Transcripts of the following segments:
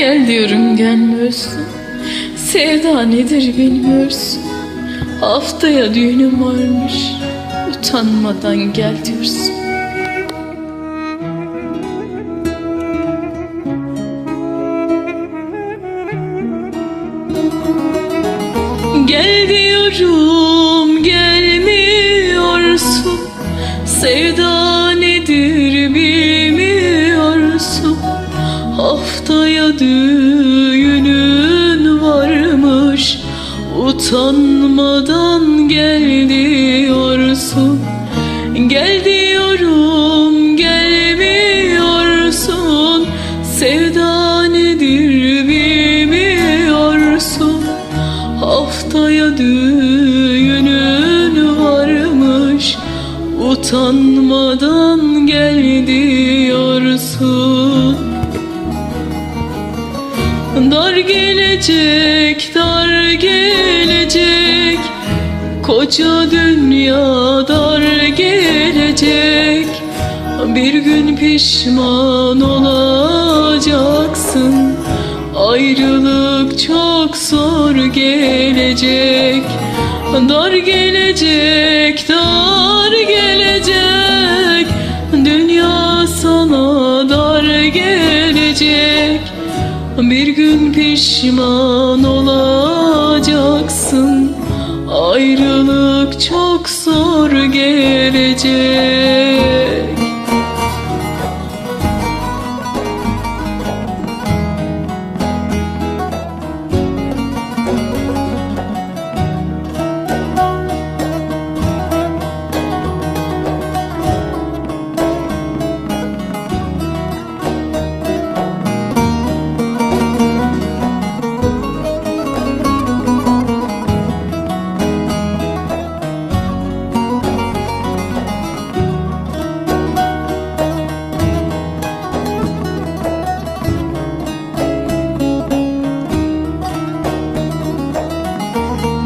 Gel diyorum gelmiyorsun Sevda nedir bilmiyorsun. Haftaya düğünüm varmış. Utanmadan gel diyorsun. Gel diyorum Düğünün varmış. Utanmadan gel diyorsun. Gel diyorum gelmiyorsun. Sevda nedir bilmiyorsun. Haftaya düğünün varmış. Utanmadan gel diyorsun Dar gelecek, dar gelecek. Koca dünya dar gelecek. Bir gün pişman olacaksın. Ayrılık çok zor gelecek. Dar gelecek, dar bir gün pişman olacaksın. Ayrılık çok zor gelecek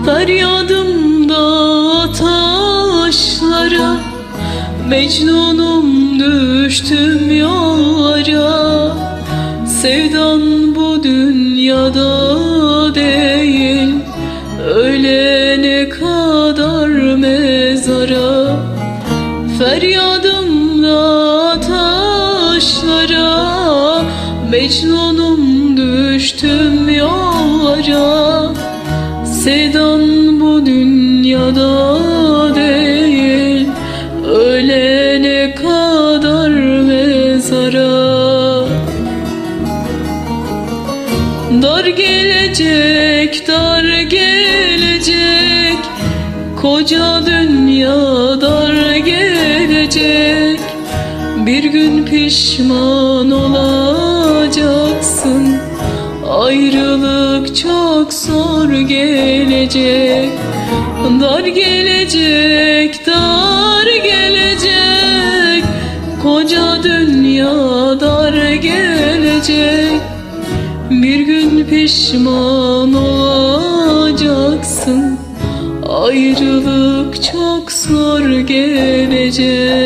Feryadım da taşlara Mecnunum düştüm yollara Sevdan bu dünyada değil Ölene kadar mezara. Feryadım da taşlara Mecnunum düştüm yollara. Sevdan dünyada değil Ölene kadar mezara. Dar gelecek, dar gelecek Koca dünya dar gelecek. Bir gün pişman olacaksın Ayrılık çok zor gelecek. Dar gelecek, dar gelecek. Koca dünya dar gelecek. Bir gün pişman olacaksın. Ayrılık çok zor gelecek